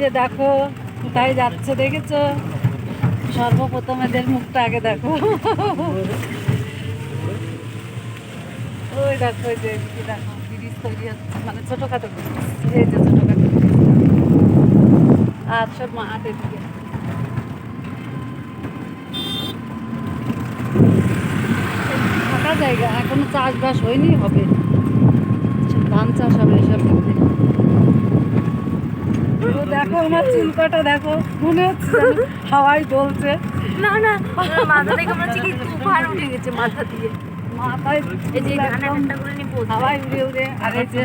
যে দেখো, কোথায় যাচ্ছে দেখেছ? সর্বপ্রথম এদের মুখটা আগে দেখো। ওই দেখো যে দেখো ব্রিজ তৈরি হচ্ছে মানে ছোটোখাটো ব্রিজ এই যে ছোটোখাটো আর সব মাঠ এদিকে ফাঁকা জায়গা, এখনও চাষবাস হয়নি, হবে। ধান চাষ হবে এসব দিকে দেখো আমার চুলকাটা দেখো মনে হচ্ছে হাওয়ায় দোলছে না না মাথা থেকে মনে হচ্ছে কি তুফান উঠে গেছে মাথা দিয়ে। মাথায় এই যে হাওয়ায় উড়ে উড়ে আর এই যে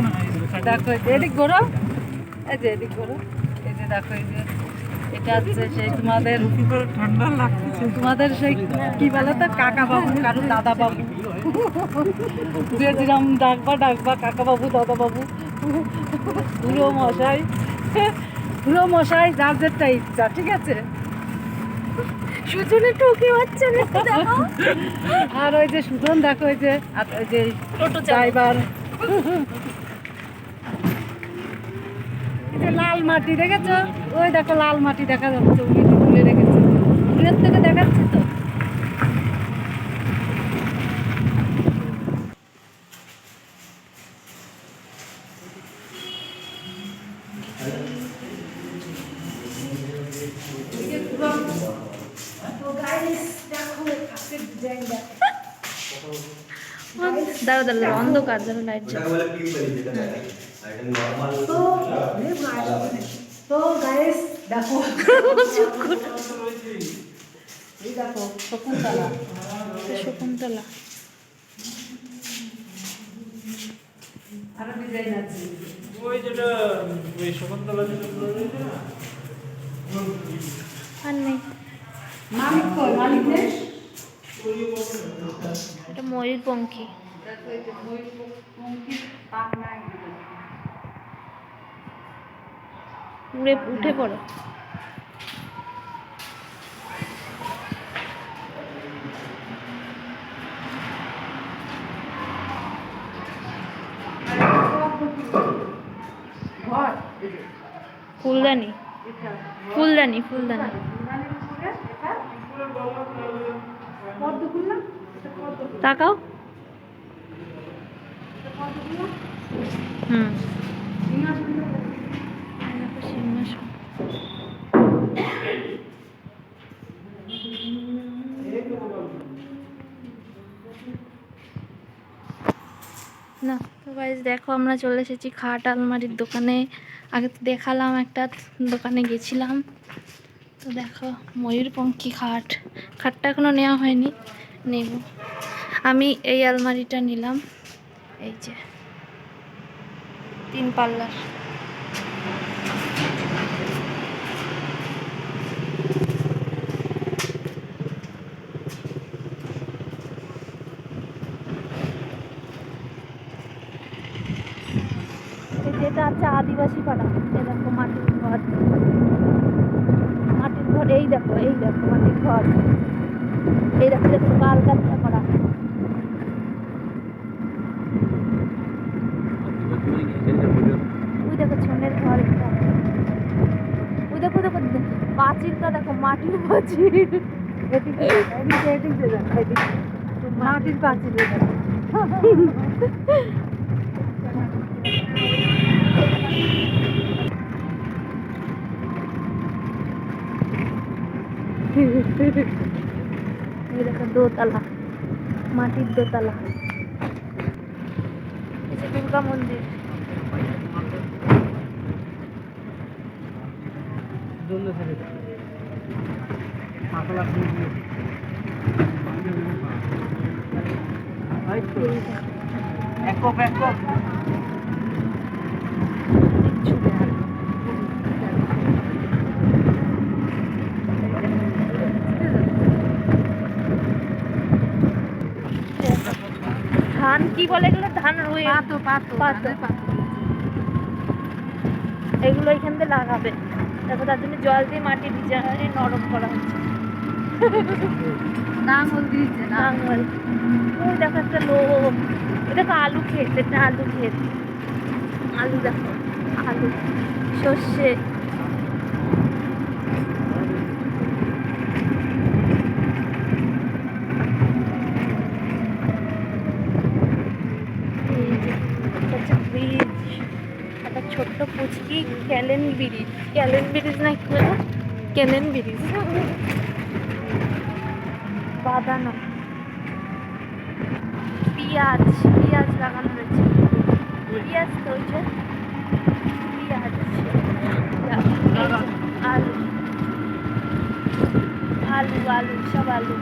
দেখো এদিক ঘোরো। এই যে এদিক ঘোরো। এই যে দেখো এই যে এটা হচ্ছে সেই তোমাদের ঠান্ডা লাগছে তোমাদের সেই কি বলে তো কাকা বাবু কারও দাদা বাবু যে যেরকম ডাকবা ডাকবা কাকা বাবু দাদা বাবু পুরো মশাই। পুরো মশাই যার যেটা ইচ্ছা ঠিক আছে? সুজনে ঠকে হচ্ছে দেখো। আর ওই যে সুজন দেখো ওই যে ওই যে টোটো ড্রাইভার। এই যে লাল মাটি দেখেছ? ওই দেখো লাল মাটি দেখা যাচ্ছে উনি তুলে রেখেছে। দূরের থেকে দেখাচ্ছে তো। দাঁড়া দাঁড়া দাঁড়া, অন্ধকার যেন লাইট তো গাইস দেখো। এই দেখো শকুন্তলা। শকুন্তলা। আরও ডিজাইন আছে। ওই যেটা ওই শকুন্তলা যেটা বলে রয়েছে না আর নেই কই এটা ময়ূরপঙ্খী। উড়ে উঠে পড়ো। ফুলদানি। ফুলদানি ফুলদানি। তাকাও? হুম। না তো গাইজ দেখো আমরা চলে এসেছি খাট আলমারির দোকানে। আগে তো দেখালাম একটা দোকানে গেছিলাম। তো দেখো ময়ূরপঙ্খী খাট। খাটটা এখনও নেওয়া হয়নি, নেব। আমি এই আলমারিটা নিলাম, এই যে, তিন পাল্লার। এই যেটা আছে আদিবাসী পাড়া ঘর মাটির ঘর। এই দেখো এই দেখো মাটির ঘর। এই দেখো দেখো কাল কালটা করা। ওই দেখো ছনের ঘর ওই দেখো দেখো পাঁচিলটা দেখো মাটির পাঁচিল। মাটির পাঁচিল এটা। এই দেখো দোতলা মাটির দোতলা। দুর্গা মন্দির। জ্বললে থাকে পাতলা লাগবে ধান কি বলে এগুলো? ধান রুই। পাতো পাতো পাতো। এগুলো এখান থেকে লাগাবে। তারপর তার জন্য জল দিয়ে মাটি ভিজায় নরম করা হচ্ছে। নাঙ্গল দিয়েছে নাঙ্গল ওই দেখো একটা লোক। এটা দেখো আলু ক্ষেত এটা আলু ক্ষেত। আলু দেখো আলু। সর্ষে এই যে, এটা হচ্ছে ব্রিজ একটা ছোট্ট পুচকি ক্যালেন ব্রিজ ক্যালেন ব্রিজ না কি ক্যালেন ব্রিজ বাদানো। পেঁয়াজ পেঁয়াজ লাগানো রয়েছে পেঁয়াজ তো যে পেঁয়াজ। আলু আলু আলু, সব আলু।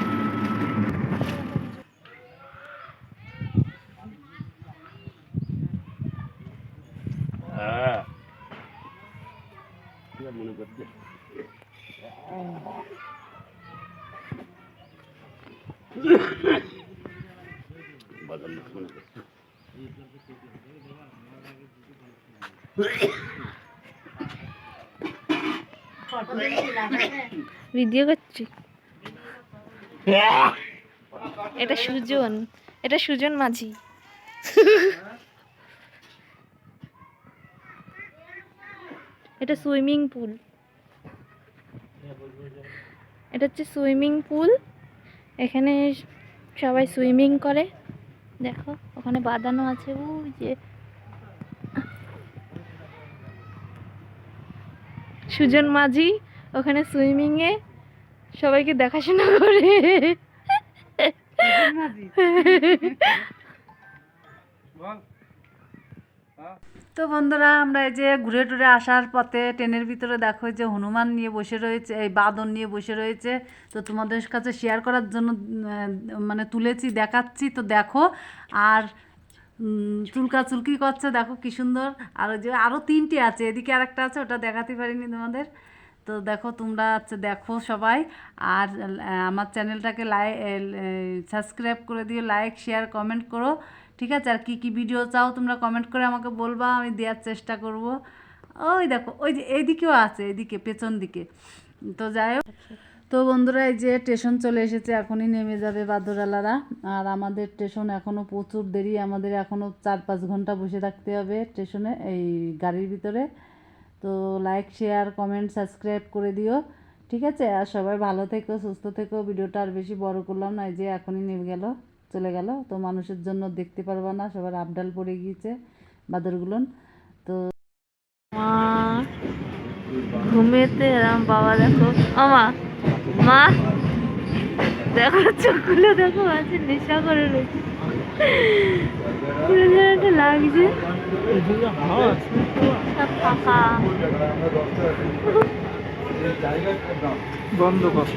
ভিডিও করছি। এটা সুজন। এটা সুজন মাঝি। এটা সুইমিং পুল। এটা হচ্ছে সুইমিং পুল। এখানে সবাই সুইমিং করে। দেখো ওখানে বাঁধানো আছে। ওই যে। সুজন মাঝি ওখানে সুইমিংয়ে সবাইকে দেখাশোনা করে। তো বন্ধুরা, আমরা এই যে ঘুরে টুরে আসার পথে ট্রেনের ভিতরে দেখো যে হনুমান নিয়ে বসে রয়েছে, এই বাদন নিয়ে বসে রয়েছে। তো তোমাদের কাছে শেয়ার করার জন্য মানে তুলেছি, দেখাচ্ছি, তো দেখো। আর চুলকা চুলকি করছে, দেখো কি সুন্দর। আর ওই যে আরও তিনটে আছে, এদিকে আরেকটা আছে, ওটা দেখাতে পারিনি তোমাদের। তো দেখো, তোমরা হচ্ছে দেখো সবাই। আর আমার চ্যানেলটাকে লাই সাবস্ক্রাইব করে দিও লাইক শেয়ার কমেন্ট করো। ঠিক আছে? আর কী কী ভিডিও চাও তোমরা কমেন্ট করে আমাকে বলবা, আমি দেওয়ার চেষ্টা করব। ওই দেখো, ওই যে এইদিকেও আছে এদিকে পেছন দিকে। তো যাই হোক, তো বন্ধুরা, এই যে স্টেশন চলে এসেছে, এখনই নেমে যাবে বাদরালারা আর আমাদের স্টেশন এখনও প্রচুর দেরি, আমাদের এখনও চার পাঁচ ঘণ্টা বসে থাকতে হবে স্টেশনে এই গাড়ির ভিতরে। তো লাইক শেয়ার কমেন্ট সাবস্ক্রাইব করে দিও, ঠিক আছে? আর সবাই ভালো থেকো, সুস্থ থেকো। ভিডিওটা আর বেশি বড় করলাম না, এই যে এখনই নেমে গেল। চলে গেল। তো মানুষের জন্য দেখতে পারবা না, সবার আপডাল পড়ে গিয়েছে বাদরগুলোন। তো ঘুমেতে এরম বাবা দেখো। আমা মা দেখো, চোখগুলো দেখো, আছে নেশা করে রয়েছে। লাগছে। বন্ধ কর।